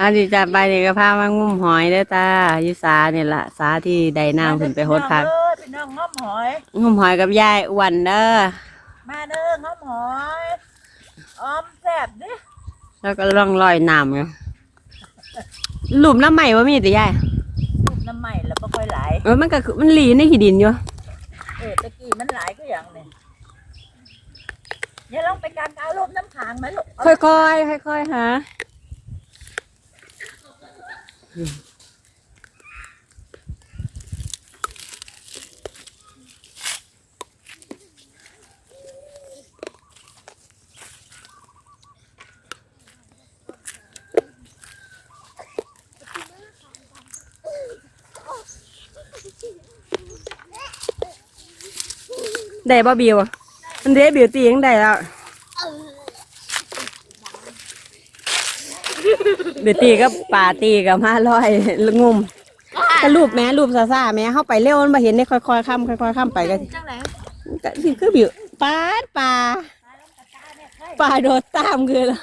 อันนี้จะไปนี่ก็พามางุ่มหอยเด้อตาอยู่สาเนี่ยละสาที่ใดน้ำขึ้นไปโฮดพักเด้อพี่น้องง้อมหอยงุ่มหอยกับยายอ้วนเด้อมาเด้อง้อมหอยออมแซ่บเด้อแล้วก็ล่องลอยน้ำอยู่หลุมน้ำใหม่ว่ามีแต่ยายลูกน้ำใหม่แล้วบ่ค่อยหลายเออมันก็คือมันหลีในขี้ดินอยู่เออตะกี้มันหลายก็อย่างเนี่ยอย่าลองไปการเอารูปน้ำขังไหมลูกค่อยๆค่อยๆหา ได้บ่บิวมันเด้บิวตียังได้แล้วเดี๋ยวตีก็ป่าตีกับมาลอยงุมก็รูปแม่รูปซาซาแม่เข้าไปเร็วมันมาเห็นได้ค่อยๆข้ามค่อยๆข้ามไปก็จังไหนก็สิคือบิวปาดป่าป่าโดดตามคือละ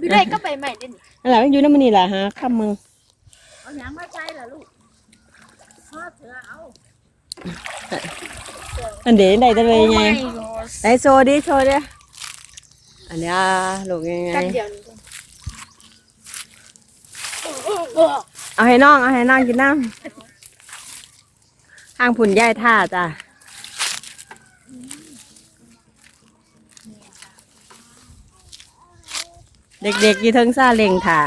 พี่ได้ก็ไปใหม่ได้นี่อะไรมันอยู่นั่นมันนี่แหละฮะข้ามมึงเอาหยังมาใช้ล่ะลูกพ่อเถือเอาอันเดี๋ยวได้จะเลยไงโอ้ my god ไหนโชว์ดิโชว์ดิอันเนี้ยลูกยังไงกัน เดียวนี้เอาให้น้อง เอาให้น้องกินน้ำทางผุนย่ายท่าจ้ะเด็กๆอยี่เทิงซาเล่งถา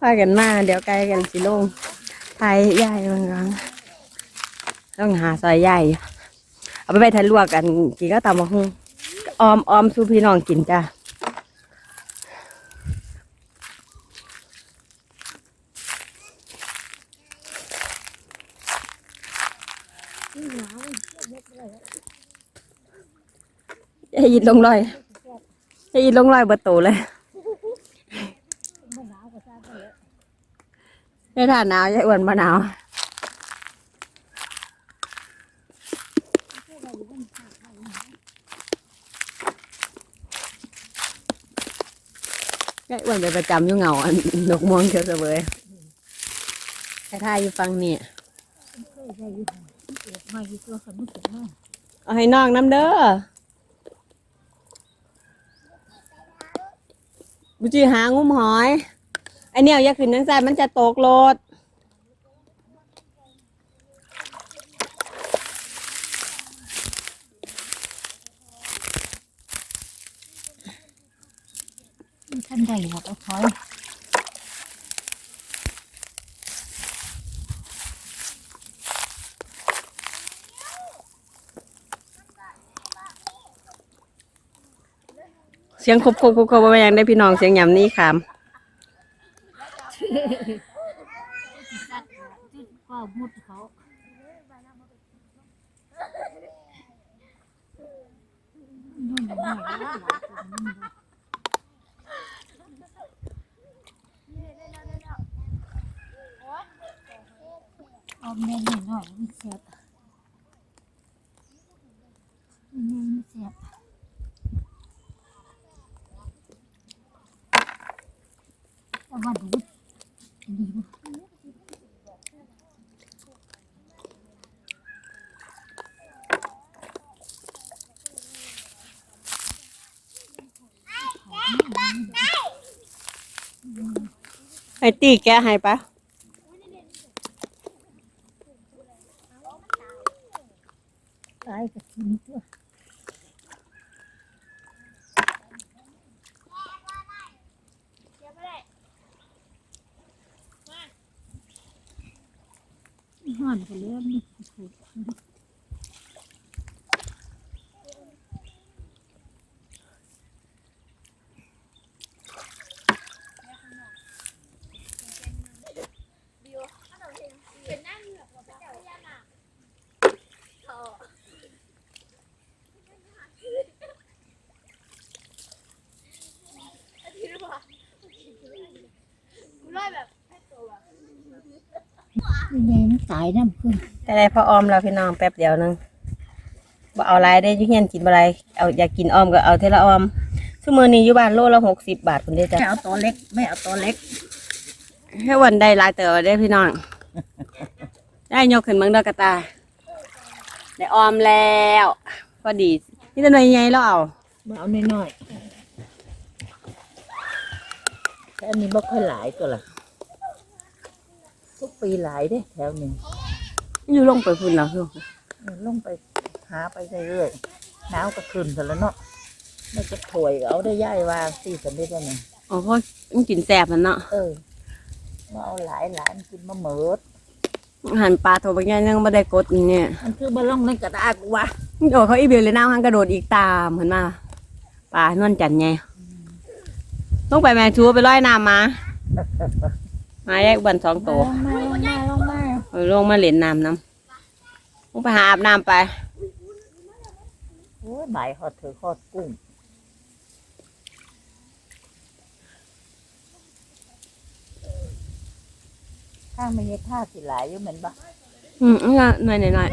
พากันมา เดี๋ยวไกลกันสิลงไทยย่ายบางครั้งต้องหาซอยย่ายอยู่เอาไปไปทะลวกกันกินก็ตามมาหุงออมออมสู้พี่น้องกินจ้ะ อย่ายินลงลอยอย่ายินลงลอยเบดโตเลยในถ้าหนาวอย่าอ้วนมาหนาวยายอ้วนไปประจำอยู่เหงาอันดอกม่วงเขียวเสวยไอ้ท่าอยู่ฟังเนี่ ยมาอยู่ตัวสมุนไพรเอาให้น้องน้ำเด้อบุจีหา งุ้มหอยไอเนี่ยอย่าขึ้นนังใจมันจะตกโลด ท่านใดหัวเอาถอย เสียงคบคบคบครบไปยังได้พี่น้องเสียงยำนี่คก็มุดเขาเอาแม่หน่อยมันเสียบแม่มันเสียบ เอามาดูดีบ่ำไอตีแกให้ปะตายกับกินตัว Mm-hmm. แม่มันตายน้ำขึ้นแต่ได้พอออมแล้วพี่น้องแป๊บเดียวนึงบ่เอาหลายได้อยุ่เฮียนกินบ่ไรเอาอยากกินออมก็เอาเทละออมชั่วโมงนี้อยู่บ้านโลละหกสิบบาทคุณเด้จ้ะไม่เอาตัวเล็กไม่เอาตัวเล็กให้วันได้หลายเต๋อได้อพี่น้อง ได้ยกขึ้นเมืองดอกกระตา ได้ออมแล้วพอดีนี่จะหน่วยใหญ่แล้วเอามาเอาน้อยๆแต่อันนี้บ่ค่อยหลายตัวละ ทุกปีหลายเด้แถวนี้อยู่ลงไปพุ่นแล้วคือเออลงไปหาไปเรื่อยๆหนาวก็ขึ้นแต่ละเนาะไม่จะถวยก็เอาได้ย่ายวางสี่สันได้ยังไงอ๋อเพราะมันกินแสบมันเนาะเออมาเอาหลายหลายมันกินมาเหมิดหันปลาโถบางอย่างยังไม่ได้กดเนี่ยมันคือมาล่องในกระดาษกูวะโดดเขาอีเบลเลยน้ำหันกระโดดอีกตามเห็นมาปลานวลจันทร์ไงลงไปแม่ชูไปร้อยน้ำมา มาแยกบันสองตัวลงมาลงมาลงมาเอาลงมาเล่นน้ำน้ำลงไปหาอาบน้ำไปโอ้ยหมายหอดถือหอดกุ้งข้างไม่ใช่ท่าสิหลายอยู่เหมือนปะอืมเอาหน่อยหน่อยหน่อย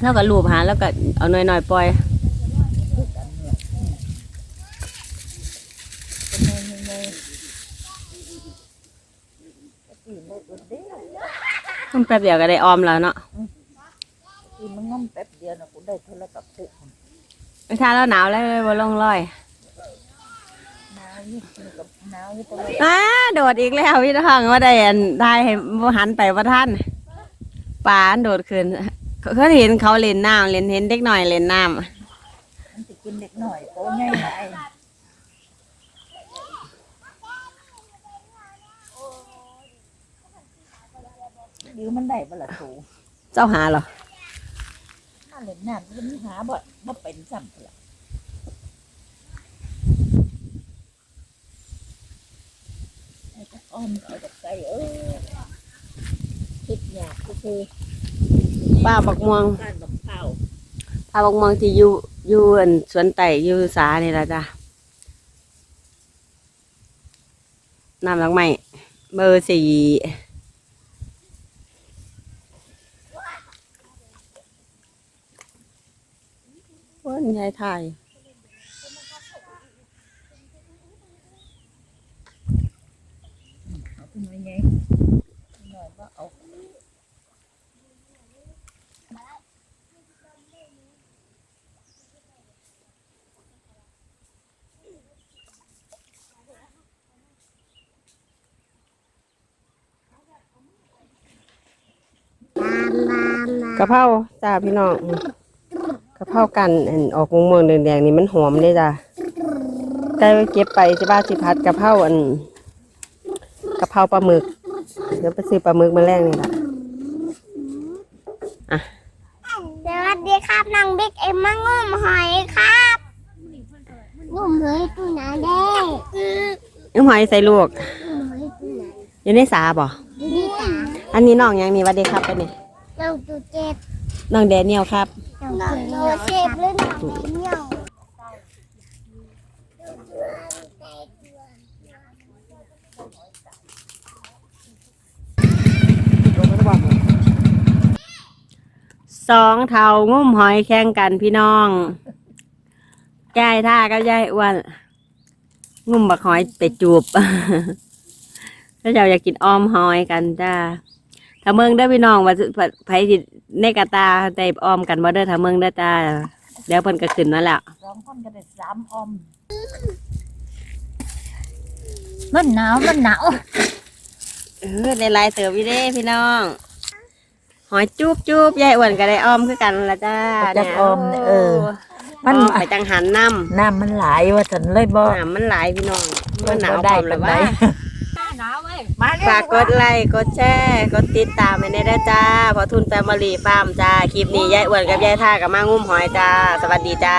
แล้วก็ลูบหาแล้วก็เอาหน่อยหน่อยปล่อย คือกันเนี่ยอืมเป็นไงยังไงก็ตีนได้อุดเด้อ มันแป๊บเดียวก็ได้ออมแล้วเนาะตีนมันง่อมแป๊บเดียวนะกูได้เท่าไรกับคุกไม่ทาแล้วหนาวแล้วบ่ลงร้อยหนาวนี่กับหนาวนี่ตัวเลยอ้าโดดอีกแล้วพี่น้องว่าได้อันได้ให้บ่หันไปว่าท่านปลานโดดขึ้นเขาเห็นเขาเล่นน้ำเล่นเห็นเด็กหน่อยเล่นน้ำมันจะกินเด็กหน่อยโตใหญ่าย ดิวมันได้บ่ละสูเจ้าหาเหรอถ้าเล่นน้ำมันหาบ่บ่เป็นซ้ำละไอ้ตะอ้อมเอาตะไก่เออคิดอยากก็คือป้าบักม่วงการบักข้าวป้าบักม่วงที่อยู่อยู่อันสวนไต่อยู่สานี่ละจ้ะน้ำดอกไม้เบอร์สี่ ยายไทยเอาเป็นไงหน่อยว่าเอากะเพราจ้าพี่น้อง เพรากันอันออกม่วงๆแดงๆนี่มันหอมเลยจ้ะได้ไปเก็บไปจะบ้าสิพัดกะเพราอันกะเพราปลาหมึกเดี๋ยวไปซื้อปลาหมึกมาแลกนี่ละสวัสดีครับนางบิ๊กเอ็มมางุ่มหอยครับงุ่มหอยตัวไหนเด้น้ำหอยใส่ลวกงุ่มหอยตัวไหนอยู่ในสาบ่นี่ตาอันนี้น้องยังนี่หวัดดีครับไปนี่น้องตัวเจ็บ น้องแดเนียลครับน้องเจ็บหรือน้องเนียสองเท่างุ่มหอยแข่งกันพี่น้องยายท่ากับยายอ้วนงุ่มบักหอยไปจูบถ้าเจ้าอยากกินอ้อมหอยกันจ้า ถ้าเมืองได้อพี่น้องว่าสิไผสิในกระตาได้อ้อมกันบ่เด้อถ้าเมืองได้อจ้าเดี๋ยวเพิ่นก็ขึ้นมาแล้วสองคนก็ได้สามออม มันหนาวมันหนาวเออได้หลายเติบอยู่เด้พี่น้อง หอยจุบจุบยายอ้วนก็ได้อ้อมคือกันละจ้าจักออมเนี่ยเออมันไปจังหันน้ำน้ำมันหลายว่าฉันเลยบ่ น้ำมันหลายพี่น้องมันหนาวได้พร้อมแล้วปานใดว่า ฝากกดไลค์กดแชร์กดติดตามให้ได้จ้าพอทุนแฟมิลี่ฟาร์มจ้าคลิปนี้ยายอ้วนกับยายท่ากับมางุ้มหอยจ้า สวัสดีจ้า